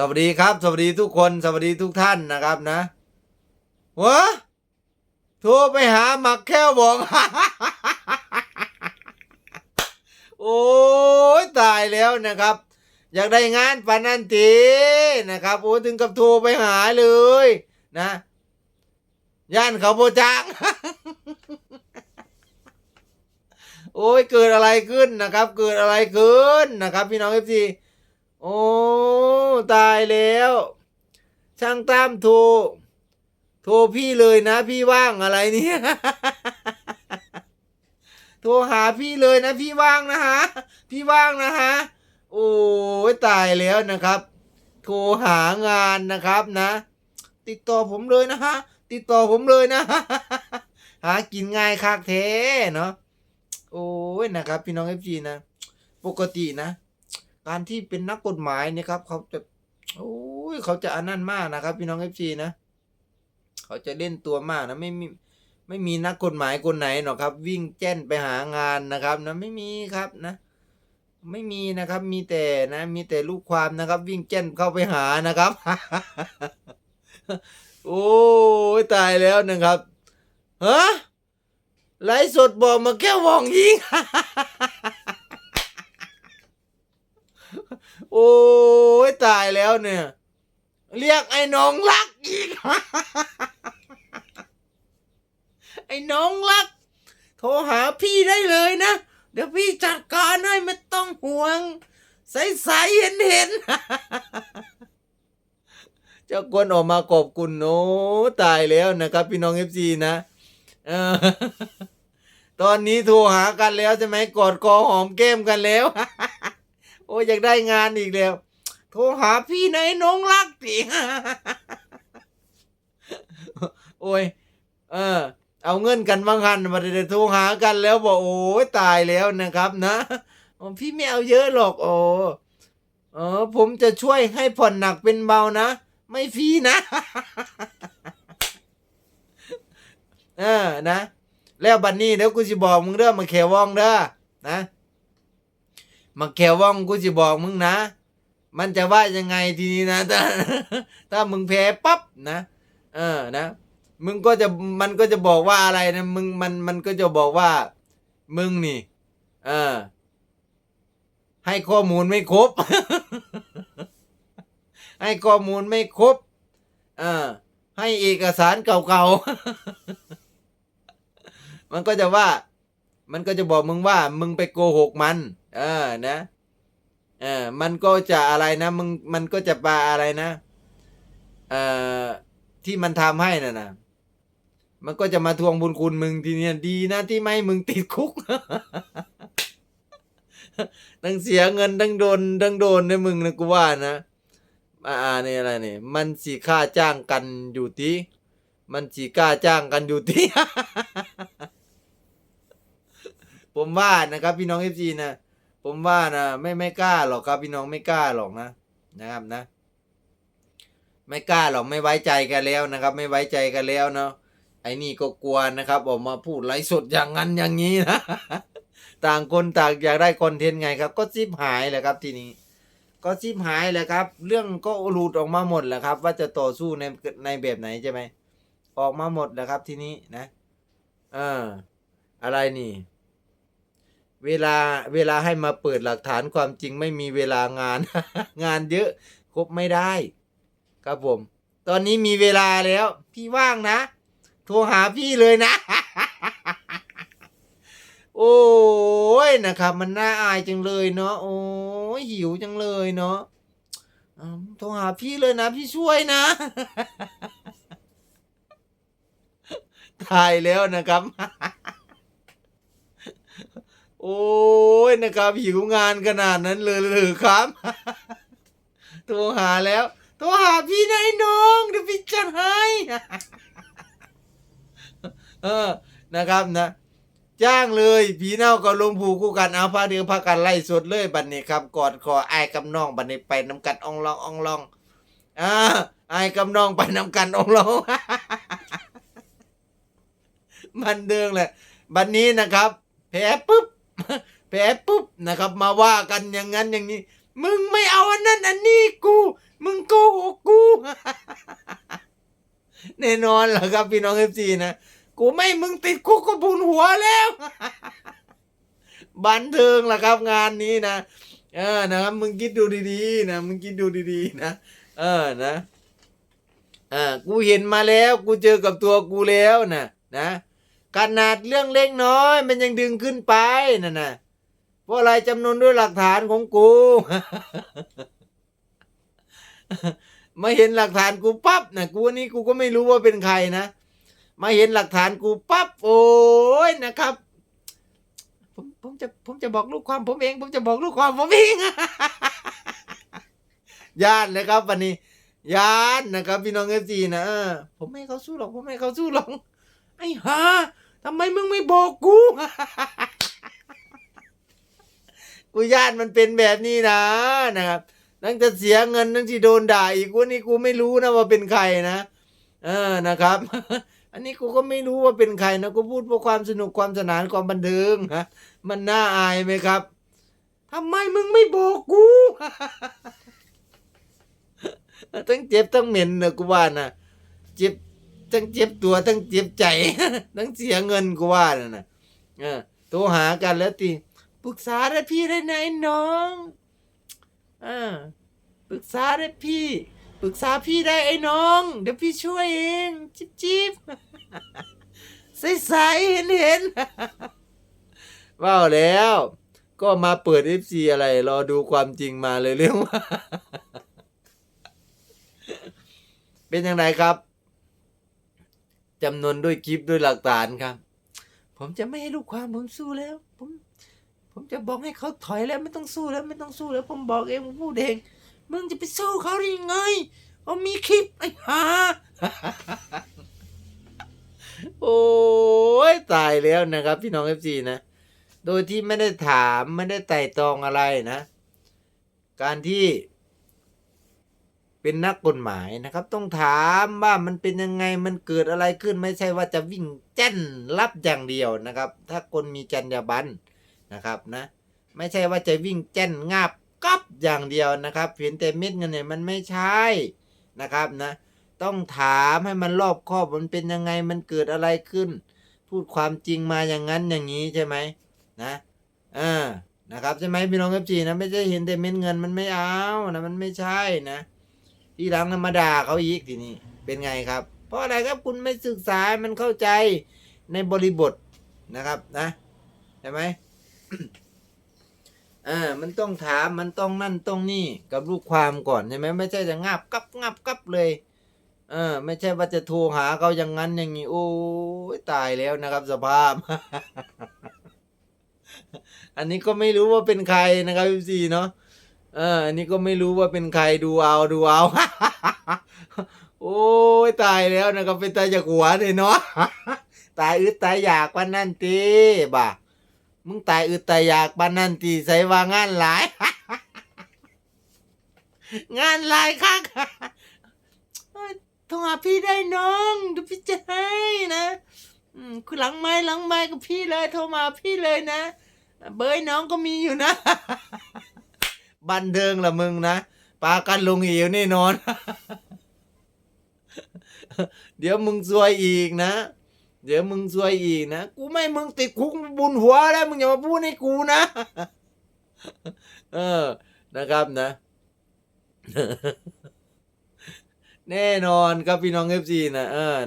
สวัสดีครับ สวัสดีทุกคนสวัสดีทุกท่านนะครับนะวะโทรไปหาหมักแค่วบอก โอ้ยตายแล้วนะครับ อยากได้งานปานันตีนะครับโอ้ถึงกับโทรไปหาเลยนะ ย่านเขาโบจ้างโอ้ยเกิดอะไรขึ้นนะครับ เกิดอะไรขึ้นนะครับ พี่น้องเอฟซี โอ้ตายแล้ว ช่างตามโทร โทรพี่เลยนะ พี่ว่างอะไรเนี่ย โทรหาพี่เลยนะ พี่ว่างนะฮะ พี่ว่างนะฮะ โอ้ยตายแล้วนะครับ โทรหางานนะครับนะ ติดต่อผมเลยนะฮะ ติดต่อผมเลยนะ หากินง่ายคักเทเนาะ โอ้ยนะครับ พี่น้องเอฟซีนะ ปกตินะ การที่เป็นนักกฎหมายเนี่ยครับ เขาจะโอ้ยเขาจะอันนั้นมากนะครับ พี่น้องเอฟซีนะ เขาจะเล่นตัวมากนะไม่มีไม่มีนักกฎหมายคนไหนหรอกครับ วิ่งแจ้นไปหางานนะครับนะไม่มีครับนะ ไม่มีนะครับ มีแต่นะ มีแต่ลูกความนะครับ วิ่งแจ้นเข้าไปหานะครับ โอ้ยตายแล้วนะครับฮะไลฟ์สดบอกมาแค่วองยิง โอ้ยตายแล้วเนี่ย เรียกไอ้น้องรักอีก ไอ้น้องรัก โทรหาพี่ได้เลยนะ เดี๋ยวพี่จัดการให้ไม่ต้องห่วง ใสๆเห็นเห็นเจ้าคนออกมาขอบคุณโน้ตายแล้วนะครับ พี่น้องเอฟซีนะตอนนี้โทรหากันแล้วใช่ไหมกอดคอหอมแก้มกันแล้ว โอ้ยอยากได้งานอีกแล้ว โทรหาพี่ไหนน้องรักสิโอ้ย เออ เอาเงินกันบางคันมาเดี๋ยวโทรหากันแล้วบอกโอ้ยตายแล้วนะครับนะพี่ไม่เอาเยอะหรอกโอ้เออ ผมจะช่วยให้ผ่อนหนักเป็นเบานะ ไม่ฟรีนะ เออนะ แล้วบัดนนี้เดี๋ยวกูจะบอกมึงเด้องมาแขววองเด้อนะ มาแขวว่องกูจะบอกมึงนะ มันจะว่ายังไงทีนี้นะ ถ้าถ้ามึงแพ้ปั๊บนะ เออนะ มึงก็จะมันก็จะบอกว่าอะไรนะมึงมันมันก็จะบอกว่า มึงนี่ เออ ให้ข้อมูลไม่ครบ ให้ข้อมูลไม่ครบเออให้เอกสารเก่าๆ มันก็จะว่า มันก็จะบอกมึงว่า มึงไปโกหกมัน เออนะเออมันก็จะอะไรนะมึงมันก็จะปาอะไรนะเอ่อที่มันทำให้น่ะนะมันก็จะมาทวงบุญคุณมึงทีเนี้ยดีนะที่ไม่มึงติดคุกตั้งเสียเงินตั้งโดนตั้งโดนเนี่ยมึงนะกูว่านะอ่านี่อะไรนี่มันสีค่าจ้างกันอยู่ที่มันสีกล้าจ้างกันอยู่ที่ผมว่านะครับพี่น้องเอฟซีนะ ผมว่านะไม่ไม่กล้าหรอกครับพี่น้องไม่กล้าหรอกนะนะครับนะ ไม่กล้าหรอกไม่ไว้ใจกันแล้วนะครับ ไม่ไว้ใจกันแล้วเนาะไอ้นี่ก็กลัวนะครับออกมาพูดไลฟ์สดอย่างนั้นอย่างนี้นะต่างคนต่างอยากได้คอนเทนต์ไงครับ ก็ซิบหายแหละครับทีนี้ ก็ซิบหายแหละครับ เรื่องก็หลุดออกมาหมดแหละครับ ว่าจะต่อสู้ในในแบบไหนใช่ไหมออกมาหมดแหละครับทีนี้นะ เออ อะไรนี่ เวลาเวลาให้มาเปิดหลักฐานความจริงไม่มีเวลางาน งานเยอะครบไม่ได้ ครับผม ตอนนี้มีเวลาแล้ว พี่ว่างนะ โทรหาพี่เลยนะ โอ้ยนะครับ มันน่าอายจังเลยเนาะโอ้ยหิวจังเลยเนาะโทรหาพี่เลยนะ พี่ช่วยนะตายแล้วนะครับ โอ้ยนะครับหิวงานขนาดนั้นเลยหรือครับโทรหาแล้วโทรหาพี่นายน้องเดี๋ยวพี่จัดให้เออนะครับนะจ้างเลยผีเน่ากับลงผูคู่กันเอาพาเดือพากันไล่สดเลยบัดนี้ครับกอดคอไอ้กับน้องบัดนี้ไปน้ำกันองลององลองอ่าไอ้กับน้องไปน้ำกันองลองมันเดิงแหละบัดนี้นะครับแพ้ปุ๊บ แผลปุ๊บนะครับ มาว่ากันอย่างนั้นอย่างนี้ มึงไม่เอาอันนั้นอันนี้กู มึงโกหกกู แน่นอนล่ะครับพี่น้องเอฟซีนะกูไม่มึงติดคุกก็บุญหัวแล้ว บันเทิงล่ะครับงานนี้นะเออนะครับมึงคิดดูดีๆนะมึงคิดดูดีๆนะเออนะเออกูเห็นมาแล้ว กูเจอกับตัวกูแล้วนะนะ ขนาดเรื่องเล็กน้อย มันยังดึงขึ้นไปนั่นนะเพราะอะไรจำนวนด้วยหลักฐานของกู มาเห็นหลักฐานกูปั๊บนะกูนี่กูก็ไม่รู้ว่าเป็นใครนะ มาเห็นหลักฐานกูปั๊บโอ้ยนะครับ ผมผมจะผมจะบอกลูกความผมเอง ผมจะบอกลูกความผมเองญาติเลยครับวันนี้ญาตินะครับพี่น้องเอฟซีนะผมไม่เขาสู้หรอกผมไม่เขาสู้หรอกไอ้ห่า ทำไมมึงไม่บอกกู กูญาติมันเป็นแบบนี้นะนะครับนั่งจะเสียเงินนั่งที่โดนด่าอีกวันนี้กูไม่รู้นะว่าเป็นใครนะ เออนะครับ อันนี้กูก็ไม่รู้ว่าเป็นใครนะกูพูดเพื่อความสนุกความสนานความบันเทิงฮะมันน่าอายไหมครับทำไมมึงไม่บอกกูทั้งเจ็บทั้งเหม็นนะกูว่านะเจ็บ ทั้งเจ็บตัวทั้งเจ็บใจ ทั้งเสียเงินกูว่านะนะเออโทรหากันแล้วตีปรึกษาได้พี่ได้ไหนน้องอ่าปรึกษาได้พี่ ปรึกษาพี่ได้ไอ้น้อง เดี๋ยวพี่ช่วยเอง จิ๊บจิ๊บใสๆเห็นเห็นว้าแล้ว ก็มาเปิด FC อะไร รอดูความจริงมาเลยเรื่องว่า เป็นยังไงครับ จำนวนด้วยคลิปด้วยหลักฐานครับ ผมจะไม่ให้ลูกความผมสู้แล้ว ผมผมจะบอกให้เขาถอยแล้วไม่ต้องสู้แล้วไม่ต้องสู้แล้ว ผมบอกเองผมพูดเองมึงจะไปสู้เขาได้ยังไงเขามีคลิปไอ้ห่าโอ้ยตายแล้วนะครับ พี่น้องเอฟซีนะ โดยที่ไม่ได้ถามไม่ได้ไต่ตองอะไรนะ การที่ เป็นนักกฎหมายนะครับ ต้องถามว่ามันเป็นยังไงมันเกิดอะไรขึ้นไม่ใช่ว่าจะวิ่งแจ้นรับอย่างเดียวนะครับ ถ้าคนมีจรรยาบรรณนะครับนะ ไม่ใช่ว่าจะวิ่งแจ้นงาบกับอย่างเดียวนะครับเห็นแต่เม็ดเงินเนี่ยมันไม่ใช่นะครับนะ ต้องถามให้มันรอบคอบมันเป็นยังไงมันเกิดอะไรขึ้น พูดความจริงมาอย่างนั้นอย่างนี้ใช่ไหมนะอ่านะครับใช่ไหมพี่น้องเอฟจีนะไม่ใช่เห็นแต่เม็ดเงินมันไม่เอานะมันไม่ใช่นะ ทีหลังธรรมดาเขาอีกทีนี้เป็นไงครับ เพราะอะไรครับคุณไม่ศึกษามันเข้าใจในบริบทนะครับนะใช่ไหมอ่ามันต้องถามมันต้องนั่นต้องนี่กับลูกความก่อนใช่ไหมไม่ใช่จะงับกับงับกับเลยเออไม่ใช่ว่าจะโทรหาเขาอย่างนั้นอย่างนี้โอ้ยตายแล้วนะครับ สภาพ อันนี้ก็ไม่รู้ว่าเป็นใครนะครับพี่ซีเนาะ เอออันนี้ก็ไม่รู้ว่าเป็นใครดูเอาดูเอา โอ้ยตายแล้วนะครับเป็นตายจากหัวเลยเนาะ ตายอึดตายอยากปานั่นตีบ่ามึงตายอึดตายอยากปานนั่นตีใส่ว่างานหลาย งานหลายคักโทรหาพี่ได้น้องเดี๋ยวพี่จะให้นะคือหลังไม้หลังไม้กับพี่เลยโทรมาพี่เลยนะ เบอร์น้องก็มีอยู่นะ บันเทิงละมึงนะปากันลงเหวแน่นอน เดี๋ยวมึงซวยอีกนะ เดี๋ยวมึงซวยอีกนะกูไม่มึงติดคุกบุญหัวแล้วมึงอย่ามาพูดให้กูนะ เออนะครับนะ แน่นอนครับพี่น้องเอฟซีนะเออนะ